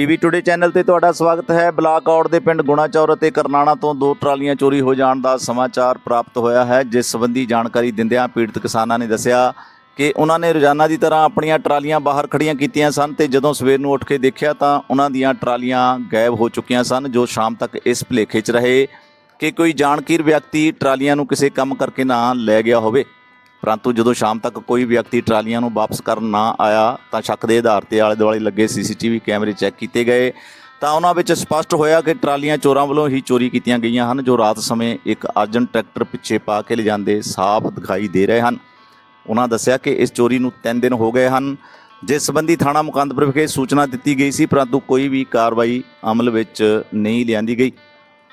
PV today channel ਤੇ ਤੁਹਾਡਾ ਸਵਾਗਤ ਹੈ। ਬਲਾਕ ਔੜ ਦੇ ਪਿੰਡ ਗੁਣਾਚੌਰ ਅਤੇ ਕਰਨਾਣਾ ਤੋਂ ਦੋ ਟਰਾਲੀਆਂ ਚੋਰੀ ਹੋ ਜਾਣ ਦਾ ਸਮਾਚਾਰ ਪ੍ਰਾਪਤ ਹੋਇਆ ਹੈ। ਜਿਸ ਸੰਬੰਧੀ ਜਾਣਕਾਰੀ ਦਿੰਦਿਆਂ ਪੀੜਤ ਕਿਸਾਨਾਂ ਨੇ ਦੱਸਿਆ ਕਿ ਉਹਨਾਂ ਨੇ ਰੋਜ਼ਾਨਾ ਦੀ ਤਰ੍ਹਾਂ ਆਪਣੀਆਂ ਟਰਾਲੀਆਂ ਬਾਹਰ ਖੜੀਆਂ ਕੀਤੀਆਂ ਸਨ ਤੇ ਜਦੋਂ ਸਵੇਰ ਨੂੰ ਉੱਠ ਕੇ ਦੇਖਿਆ ਤਾਂ ਉਹਨਾਂ ਦੀਆਂ ਟਰਾਲੀਆਂ ਗਾਇਬ ਹੋ ਚੁੱਕੀਆਂ ਸਨ, ਜੋ ਸ਼ਾਮ ਤੱਕ ਇਸ ਭੁਲੇਖੇ 'ਚ ਰਹੇ। ਕਿ ਕੋਈ ਜਾਣਕਾਰ ਵਿਅਕਤੀ ਟਰਾਲੀਆਂ ਨੂੰ ਕਿਸੇ ਕੰਮ ਕਰਕੇ ਨਾ ਲੈ ਗਿਆ ਹੋਵੇ। ਪਰੰਤੂ ਜਦੋਂ ਸ਼ਾਮ ਤੱਕ ਕੋਈ ਵਿਅਕਤੀ ਟਰਾਲੀਆਂ ਨੂੰ ਵਾਪਸ ਕਰਨ ਨਾ ਆਇਆ ਤਾਂ ਸ਼ੱਕ ਦੇ ਆਧਾਰ ਤੇ ਆਲੇ ਦੁਆਲੇ ਲੱਗੇ ਸੀਸੀਟੀਵੀ ਕੈਮਰੇ ਚੈੱਕ ਕੀਤੇ ਗਏ। ਤਾਂ ਉਹਨਾਂ ਵਿੱਚ ਸਪਸ਼ਟ ਹੋਇਆ ਕਿ ਟਰਾਲੀਆਂ ਚੋਰਾਂ ਵੱਲੋਂ ਹੀ ਚੋਰੀ ਕੀਤੀਆਂ ਗਈਆਂ ਹਨ, ਜੋ ਰਾਤ ਸਮੇਂ ਇੱਕ ਅਰਜਨ ਟਰੈਕਟਰ ਪਿੱਛੇ ਪਾ ਕੇ ਲਿਜਾਂਦੇ ਸਾਫ਼ ਦਿਖਾਈ ਦੇ ਰਹੇ ਹਨ। ਉਹਨਾਂ ਦੱਸਿਆ ਕਿ ਇਸ ਚੋਰੀ ਨੂੰ 3 ਦਿਨ ਹੋ ਗਏ ਹਨ। ਜਿਸ ਸੰਬੰਧੀ ਥਾਣਾ ਮੁਕੰਦਪੁਰ ਵਿਖੇ ਸੂਚਨਾ ਦਿੱਤੀ ਗਈ ਸੀ, ਪਰੰਤੂ ਕੋਈ ਵੀ ਕਾਰਵਾਈ ਅਮਲ ਵਿੱਚ ਨਹੀਂ ਲਿਆਂਦੀ ਗਈ।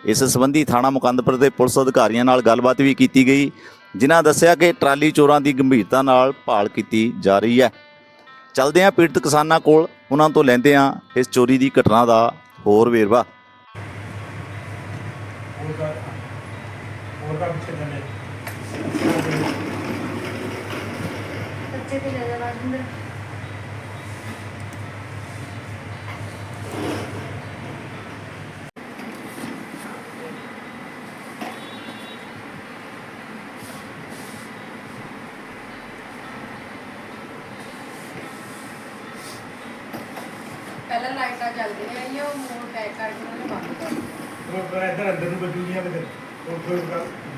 ਇਸ ਸੰਬੰਧੀ ਥਾਣਾ ਮੁਕੰਦਪੁਰ ਦੇ ਪੁਲਿਸ ਅਧਿਕਾਰੀਆਂ ਨਾਲ ਗੱਲਬਾਤ ਵੀ ਕੀਤੀ ਗਈ। ਜਿਨ੍ਹਾਂ ਦੱਸਿਆ ਕਿ ਟਰਾਲੀ ਚੋਰਾਂ ਦੀ ਗੰਭੀਰਤਾ ਨਾਲ ਭਾਲ ਕੀਤੀ ਜਾ ਰਹੀ ਹੈ। ਚਲਦੇ ਹਾਂ ਪੀੜਤ ਕਿਸਾਨਾਂ ਕੋਲ। ਉਹਨਾਂ ਤੋਂ ਲੈਂਦੇ ਹਾਂ ਇਸ ਚੋਰੀ ਦੀ ਘਟਨਾ ਦਾ ਹੋਰ ਵੇਰਵਾ। ਬੱਚੇ ਤੇ ਲੈ ਜਾ ਰਾਜਿੰਦਰ ਪਹਿਲਾਂ ਲਾਈਟਾਂ ਚੱਲਦੀਆਂ ਆਈਆਂ ਉਹ ਮੋੜ ਪੈਕ ਕਰਕੇ ਉਹਨੂੰ ਬੰਦ ਕਰ ਦਿੱਤਾ। ਉਹ ਫਿਰ ਇੱਧਰ ਅੰਦਰ ਨੂੰ ਬੱਜੂਗੀਆਂ ਤੇ ਉਹ ਕੋਈ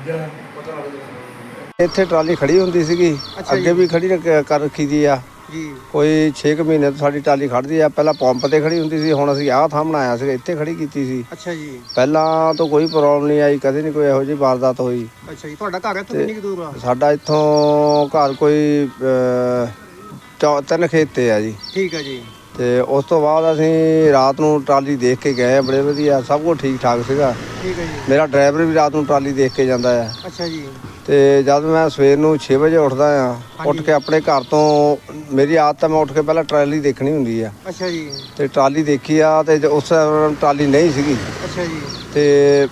ਜਾਂ ਪਤਾ ਲੱਗ ਇੱਥੇ ਟਰਾਲੀ ਖੜੀ ਹੁੰਦੀ ਸੀਗੀ। ਅੱਗੇ ਵੀ ਖੜੀ ਰੱਖ- ਕਰ ਰੱਖੀ ਦੀ ਆ। ਜੀ। ਕੋਈ 6 ਮਹੀਨੇ ਤੋਂ ਸਾਡੀ ਟਰਾਲੀ ਖੜਦੀ ਆ। ਪਹਿਲਾਂ ਪੰਪ ਤੇ ਖੜੀ ਹੁੰਦੀ ਸੀ। ਹੁਣ ਅਸੀਂ ਆਹ ਥਾਂ ਬਣਾਇਆ ਸੀ ਇੱਥੇ ਖੜੀ ਕੀਤੀ ਸੀ। ਅੱਛਾ ਜੀ। ਪਹਿਲਾਂ ਤਾਂ ਕੋਈ ਪ੍ਰੋਬਲਮ ਨਹੀਂ ਆਈ। ਕਦੇ ਨਹੀਂ ਕੋਈ ਇਹੋ ਜਿਹੀ ਵਾਰਦਾਤ ਹੋਈ। ਅੱਛਾ ਜੀ। ਤੁਹਾਡਾ ਘਰ ਇੱਥੋਂ ਕਿੰਨੀ ਕੁ ਦੂਰ ਆ? ਸਾਡਾ ਇੱਥੋਂ ਘਰ ਕੋਈ ਅਹ, ਚੌ- ਤਿੰਨ ਖੇਤੇ ਆ ਜੀ। ਠੀਕ ਹੈ ਜੀ। ਤੇ ਉਸ ਤੋਂ ਬਾਅਦ ਅਸੀਂ ਰਾਤ ਨੂੰ ਟਰਾਲੀ ਦੇਖ ਕੇ ਗਏ ਬੜੇ ਵਧੀਆ ਸਭ ਕੁਝ ਠੀਕ ਠਾਕ ਸੀਗਾ। ਠੀਕ ਹੈ ਜੀ। ਮੇਰਾ ਡਰਾਈਵਰ ਵੀ ਰਾਤ ਨੂੰ ਟਰਾਲੀ ਦੇਖ ਕੇ ਜਾਂਦਾ ਆ। ਅੱਛਾ ਜੀ। ਤੇ ਜਦ ਮੈਂ ਸਵੇਰ ਨੂੰ 6 ਵਜੇ ਉੱਠਦਾ ਆ ਉੱਠ ਕੇ ਆਪਣੇ ਘਰ ਤੋਂ ਮੇਰੀ ਆਦਤ ਹੈ ਮੈਂ ਉੱਠ ਕੇ ਪਹਿਲਾਂ ਟਰਾਲੀ ਦੇਖਣੀ ਹੁੰਦੀ ਆ। ਅੱਛਾ ਜੀ। ਤੇ ਟਰਾਲੀ ਦੇਖੀ ਆ ਤੇ ਉਸ ਟਾਈਮ ਟਰਾਲੀ ਨਹੀਂ ਸੀਗੀ। ਅੱਛਾ ਜੀ। ਤੇ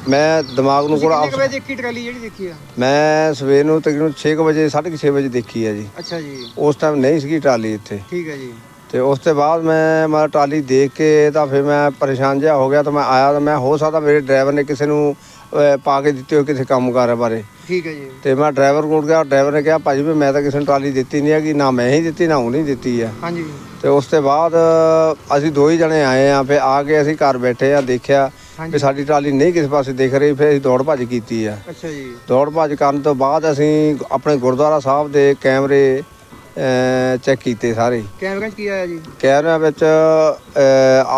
ਮੈਂ ਦਿਮਾਗ ਨੂੰ ਕੋਲ ਕਿੰਨੇ ਕੁ ਵਜੇ ਦੇਖੀ ਟਰਾਲੀ ਜਿਹੜੀ ਦੇਖੀ ਆ? ਮੈਂ ਸਵੇਰ ਨੂੰ ਤਕਰੀਬਨ 6 ਵਜੇ 6:30 ਵਜੇ ਦੇਖੀ ਆ ਜੀ। ਅੱਛਾ ਜੀ। ਉਸ ਟਾਈਮ ਨਹੀਂ ਸੀਗੀ ਟਰਾਲੀ ਇੱਥੇ। ਠੀਕ ਹੈ ਜੀ। ਤੇ ਉਸ ਤੋਂ ਬਾਅਦ ਮੈਂ ਮੈਂ ਟਰਾਲੀ ਦੇਖ ਕੇ ਤਾਂ ਫਿਰ ਮੈਂ ਪਰੇਸ਼ਾਨ ਜਿਹਾ ਹੋ ਗਿਆ ਤਾਂ ਮੈਂ ਆਇਆ ਤਾਂ ਮੈਂ ਹੋ ਸਕਦਾ ਮੇਰੇ ਡਰਾਈਵਰ ਨੇ ਕਿਸੇ ਨੂੰ ਅਹ, ਪਾ ਕੇ ਦਿੱਤੀ ਹੋਈ ਕਿਸੇ ਕੰਮ ਕਾਰ ਬਾਰੇ। ਠੀਕ ਹੈ ਜੀ। ਤੇ ਮੈਂ ਡਰਾਈਵਰ ਕੋਲ ਗਿਆ ਡਰਾਈਵਰ ਨੇ ਕਿਹਾ ਭਾਜੀ ਵੀ ਮੈਂ ਤਾਂ ਕਿਸੇ ਨੂੰ ਟਰਾਲੀ ਦਿੱਤੀ ਨਹੀਂ ਹੈਗੀ ਨਾ ਮੈਂ ਹੀ ਦਿੱਤੀ ਨਾ ਉਹਨੇ ਦਿੱਤੀ ਆ। ਹਾਂਜੀ। ਤੇ ਉਸ ਤੋਂ ਬਾਅਦ ਅਸੀਂ ਦੋ ਹੀ ਜਣੇ ਆਏ ਆ ਫਿਰ ਆ ਕੇ ਅਸੀਂ ਘਰ ਬੈਠੇ ਆ ਦੇਖਿਆ ਵੀ ਹਾਂਜੀ ਸਾਡੀ ਟਰਾਲੀ ਨਹੀਂ ਕਿਸੇ ਪਾਸੇ ਦਿਖ ਰਹੀ ਫਿਰ ਅਸੀਂ ਦੌੜ ਭੱਜ ਕੀਤੀ ਆ। ਅੱਛਾ ਜੀ। ਦੌੜ ਭੱਜ ਕਰਨ ਤੋਂ ਬਾਅਦ ਅਸੀਂ ਆਪਣੇ ਗੁਰਦੁਆਰਾ ਸਾਹਿਬ ਦੇ ਕੈਮਰੇ ਚੈੱਕ ਕੀਤੇ ਸਾਰੇ। ਕੈਮਰੇ 'ਚ ਕੀ ਆਇਆ ਜੀ? ਕੈਮਰਿਆਂ ਵਿੱਚ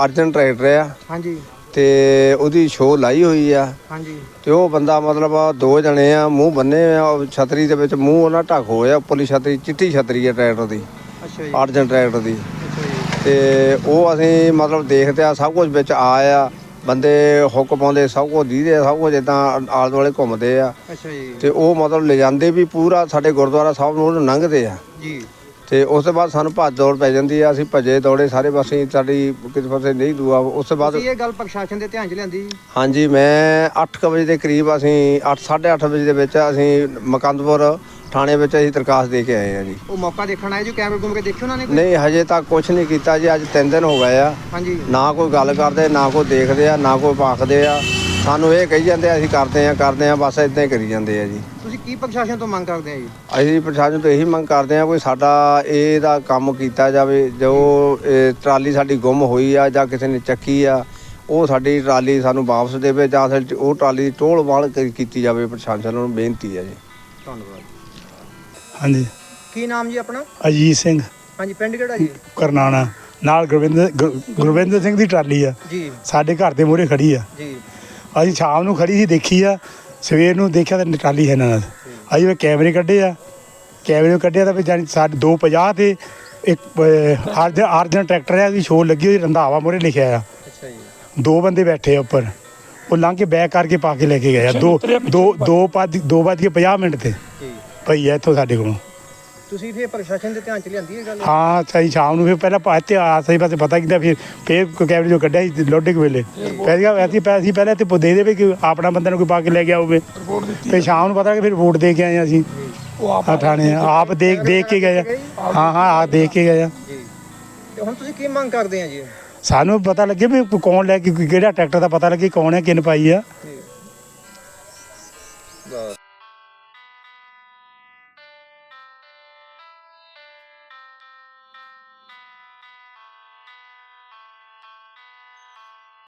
ਅਰਜਨ ਟਰੈਕਟਰ ਆ ਹਾਂਜੀ। ਤੇ ਉਹਦੀ ਸ਼ੋਅ ਲਾਈ ਹੋਈ ਆ। ਹਾਂਜੀ। ਤੇ ਉਹ ਬੰਦਾ ਮਤਲਬ ਦੋ ਜਣੇ ਆ ਮੂੰਹ ਬੰਨੇ ਆ ਉਹ ਛਤਰੀ ਦੇ ਵਿੱਚ ਮੂੰਹ ਉਹਨਾਂ ਢੱਕ ਹੋਇਆ ਪੁਲੀ ਛਤਰੀ ਚਿੱਟੀ ਛਤਰੀ ਆ ਟਰੈਕਟਰ ਦੀ। ਅੱਛਾ ਜੀ। ਅਰਜਨ ਟਰੈਕਟਰ ਦੀ। ਤੇ ਉਹ ਅਸੀਂ ਮਤਲਬ ਦੇਖਦੇ ਆ ਸਭ ਕੁਝ ਵਿੱਚ ਆਇਆ। ਬੰਦੇ ਹੁੱਕ ਪਾਉਂਦੇ ਸਭ ਕੁਝ ਦੀਦੇ ਸਭ ਕੁਝ ਇਦਾਂ ਆਲੇ ਦੁਆਲੇ ਘੁੰਮਦੇ ਆ। ਅੱਛਾ ਜੀ। ਤੇ ਉਹ ਮਤਲਬ ਲਿਜਾਂਦੇ ਵੀ ਪੂਰਾ ਸਾਡੇ ਗੁਰਦੁਆਰਾ ਸਾਹਿਬ ਨੂੰ ਉਹਨੂੰ ਲੰਘਦੇ ਆ। ਜੀ। ਤੇ ਉਸ ਤੋਂ ਬਾਅਦ ਸਾਨੂੰ ਭੱਜ ਦੌੜ ਪੈ ਜਾਂਦੀ ਆ ਅਸੀਂ ਭੱਜੇ ਦੌੜੇ ਸਾਰੇ ਪਾਸੇ ਸਾਡੀ ਕਿਸੇ ਪਾਸੇ ਨਹੀਂ ਦੂਆ। ਉਸ ਤੋਂ ਬਾਅਦ ਤੁਸੀਂ ਇਹ ਗੱਲ ਪ੍ਰਸ਼ਾਸਨ ਦੇ ਧਿਆਨ 'ਚ ਲਿਆਂਦੀ? ਹਾਂਜੀ ਮੈਂ 8 ਵਜੇ ਦੇ ਕਰੀਬ ਅਸੀਂ 8 8:30 ਵਜੇ ਦੇ ਵਿੱਚ ਅਸੀਂ ਮਕੰਦਪੁਰ ਥਾਣੇ ਵਿੱਚ ਅਸੀਂ ਦਰਖਾਸਤ ਦੇ ਕੇ ਆਏ ਆ ਜੀ। ਉਹ ਮੌਕਾ ਦੇਖਣ ਆਏ ਜੀ ਕੈਮਰੇ ਗੁੰਮ ਕੇ ਦੇਖਿਓ ਉਹਨਾਂ ਨੇ ਕੋਈ? ਨਹੀਂ ਹਜੇ ਤੱਕ ਕੁਝ ਨਹੀਂ ਕੀਤਾ ਜੀ ਅੱਜ 3 ਦਿਨ ਹੋ ਗਏ ਆ। ਹਾਂਜੀ। ਨਾ ਕੋਈ ਗੱਲ ਕਰਦੇ ਨਾ ਕੋਈ ਦੇਖਦੇ ਆ ਨਾ ਕੋਈ ਪਾਖਦੇ ਆ। ਸਾਨੂੰ ਇਹ ਕਹੀ ਜਾਂਦੇ ਆ ਅਸੀਂ ਕਰਦੇ ਆ ਕਰਦੇ ਆ ਬਸ ਇਦਾਂ ਹੀ ਕਰੀ ਜਾਂਦੇ ਆ ਜੀ। ਤੁਸੀਂ ਕੀ ਪ੍ਰਸ਼ਾਸਨ ਤੋਂ ਮੰਗ ਕਰਦੇ ਆ ਜੀ? ਅਸੀਂ ਪ੍ਰਸ਼ਾਸਨ ਤੋਂ ਇਹੀ ਮੰਗ ਕਰਦੇ ਆ ਕੋਈ ਸਾਡਾ ਇਹਦਾ ਕੰਮ ਕੀਤਾ ਜਾਵੇ ਜੋ ਇਹ ਟਰਾਲੀ ਸਾਡੀ ਗੁੰਮ ਹੋਈ ਆ ਜਾਂ ਕਿਸੇ ਨੇ ਚੱਕੀ ਆ ਉਹ ਸਾਡੀ ਟਰਾਲੀ ਸਾਨੂੰ ਵਾਪਸ ਦੇਵੇ ਜਾਂ ਫਿਰ ਉਹ ਟਰਾਲੀ ਦੀ ਟੋਲ ਵਾਲ ਕੀਤੀ ਜਾਵੇ ਪ੍ਰਸ਼ਾਸਨ ਨੂੰ ਬੇਨਤੀ ਹੈ ਜੀ। ਧੰਨਵਾਦ। ਹਾਂਜੀ। ਕੀ ਨਾਮ ਜੀ ਆਪਣਾ? ਅਜੀਤ ਸਿੰਘ। ਹਾਂਜੀ ਪਿੰਡ ਕਿਹੜਾ ਜੀ? ਕਰਨਾਣਾ। ਨਾਲ ਗੁਰਵਿੰਦਰ ਗੁਰ- ਗੁਰਵਿੰਦਰ ਸਿੰਘ ਦੀ ਟਰਾਲੀ ਆ। ਜੀ। ਸਾਡੇ ਘਰ ਦੇ ਮੂਹਰੇ ਖੜੀ ਆ। ਜੀ। ਅਸੀਂ ਸ਼ਾਮ ਨੂੰ ਖੜੀ ਸੀ ਦੇਖੀ ਆ। ਸਵੇਰ ਨੂੰ ਦੇਖਿਆ ਤਾਂ ਟਰਾਲੀ ਹੈ ਨਾ ਨਾਲ। ਅਸੀਂ ਉਹ ਕੈਮਰੇ ਕੱਢੇ ਆ। ਕੈਮਰੇ ਕੱਢਿਆ ਤਾਂ ਵੀ ਜਾਨੀ ਸਾਡੇ 250 ਤੇ ਇੱਕ ਅਹ, ਅਰਜਨ ਅਰਜਨ ਟਰੈਕਟਰ ਆ ਦੀ ਸ਼ੋਅ ਲੱਗੀ ਹੋਈ ਰੰਧਾਵਾ ਮੂਹਰੇ ਲਿਖਿਆ ਆ। ਅੱਛਾ ਜੀ। ਦੋ ਬੰਦੇ ਬੈਠੇ ਆ ਉੱਪਰ। ਉਹ ਲੰਘ ਕੇ ਬੈਕ ਕਰਕੇ ਪਾ ਕੇ ਲੈ ਕੇ ਗਏ ਆ। ਦੋ ਦੋ ਦੋ ਪੱਜ ਦੋ ਵੱਜ ਕੇ 50 ਮਿੰਟ ਤੇ। ਜੀ। ਪਈ ਆ ਇੱਥੋਂ ਸਾਡੇ ਕੋਲੋਂ। ਤੁਸੀਂ ਫਿਰ ਪ੍ਰਸ਼ਾਸਨ ਦੇ ਧਿਆਨ ਚ ਲਿਆਂਦੀ ਇਹ ਗੱਲ? ਹਾਂ ਸਹੀ ਸ਼ਾਮ ਨੂੰ ਫਿਰ ਪਹਿਲਾਂ ਪਾਤੇ ਆ ਸਹੀ ਪਾਸੇ ਪਤਾ ਕੀਤਾ ਫਿਰ ਫਿਰ ਕੈਮਰੇ ਚੋਂ ਕੱਢਿਆ ਸੀ ਲੋਡੇ ਕੁ ਵੇਲੇ। ਪਹਿਲਾਂ ਐਸੀ ਪੈਸੀ ਪਹਿਲਾਂ ਤੇ ਦੇ ਦੇਵੇ ਕਿ ਆਪਣਾ ਬੰਦਾ ਨੂੰ ਕੋਈ ਪਾ ਕੇ ਲੈ ਗਿਆ ਹੋਵੇ ਤੇ ਸ਼ਾਮ ਨੂੰ ਪਤਾ ਕਿ ਫਿਰ ਰਿਪੋਰਟ ਦੇ ਕੇ ਆਏ ਹਾਂ ਅਸੀਂ। ਆ ਥਾਣੇ ਆਪ ਦੇਖ ਦੇਖ ਕੇ ਗਏ ਆ। ਹਾਂ ਹਾਂ ਆ ਦੇਖ ਕੇ ਗਏ ਆ। ਜੀ। ਤੇ ਹੁਣ ਤੁਸੀਂ ਕੀ ਮੰਗ ਕਰਦੇ ਆ ਜੀ? ਸਾਨੂੰ ਪਤਾ ਲੱਗੇ ਵੀ ਕੌਣ ਲੈ ਕੇ ਕਿਹੜਾ ਟਰੈਕਟਰ ਦਾ ਪਤਾ ਲੱਗੇ ਕੌਣ ਹੈ ਕਿਨ ਪਾਈ ਆ।